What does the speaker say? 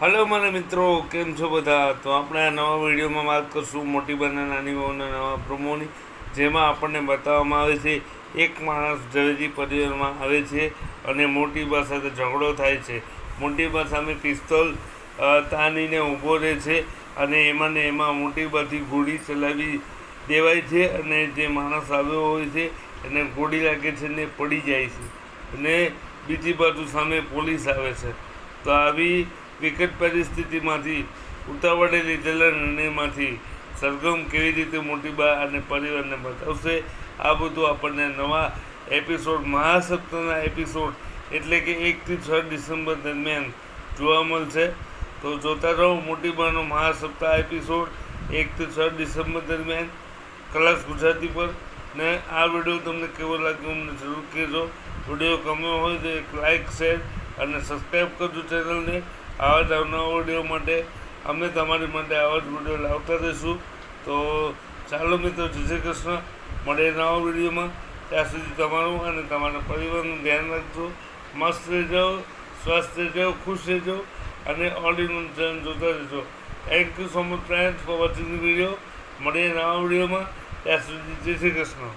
Hello મારા મિત્રો, કેમ છો બધા? તો આપણે આ નવા વિડીયોમાં વાત કરશું મોટી બને નાની બહુના નવા પ્રોમોની, જેમાં આપણને બતાવવામાં આવે છે, એક માણસ ઝવેરી પરિવારમાં આવે છે અને મોટી બા સાથે ઝઘડો થાય છે. મોટી બા સામે પિસ્તોલ તાનીને ઊભો રહે છે અને એમાં ને એમાં મોટી બાથી ગોળી ચલાવી દેવાય છે અને જે માણસ આવ્યો હોય છે, એને ગોળી લાગે છે ને પડી જાય છે. અને બીજી બાજુ સામે પોલીસ આવે છે. તો આવી વિકટ પરિસ્થિતિમાંથી ઉતાવળે લીધેલા નિર્ણયમાંથી સરગમ કેવી રીતે મોટી બા અને પરિવારને બતાવશે? આ બધું આપણને નવા એપિસોડ, મહાસપ્તાહના એપિસોડ એટલે કે એકથી છ ડિસેમ્બર દરમિયાન જોવા મળશે. તો જોતા રહો મોટી બાનો મહાસપ્તાહ એપિસોડ એકથી છ ડિસેમ્બર દરમિયાન કલાસ ગુજરાતી પર. ને આ વીડિયો તમને કેવો લાગ્યો અમને જરૂર કહેજો. વીડિયો ગમ્યો હોય તો એક લાઇક શેર અને સબસ્ક્રાઈબ કરજો ચેનલને. આવા જ અવનવા વીડિયો માટે અમે તમારી માટે આવા જ વીડિયો લાવતા રહીશું. તો ચાલો મિત્રો, જય શ્રી કૃષ્ણ. મળે નવા વિડીયોમાં. ત્યાં સુધી તમારું અને તમારા પરિવારનું ધ્યાન રાખજો. મસ્ત રહેજો, સ્વસ્થ રહેજો, ખુશ રહેજો અને ઓલ ઇન ચેનલ જોતા રહેજો. Thank you so much friend for watching video મળીએ નવા વિડીયોમાં. ત્યાં સુધી જય શ્રી કૃષ્ણ.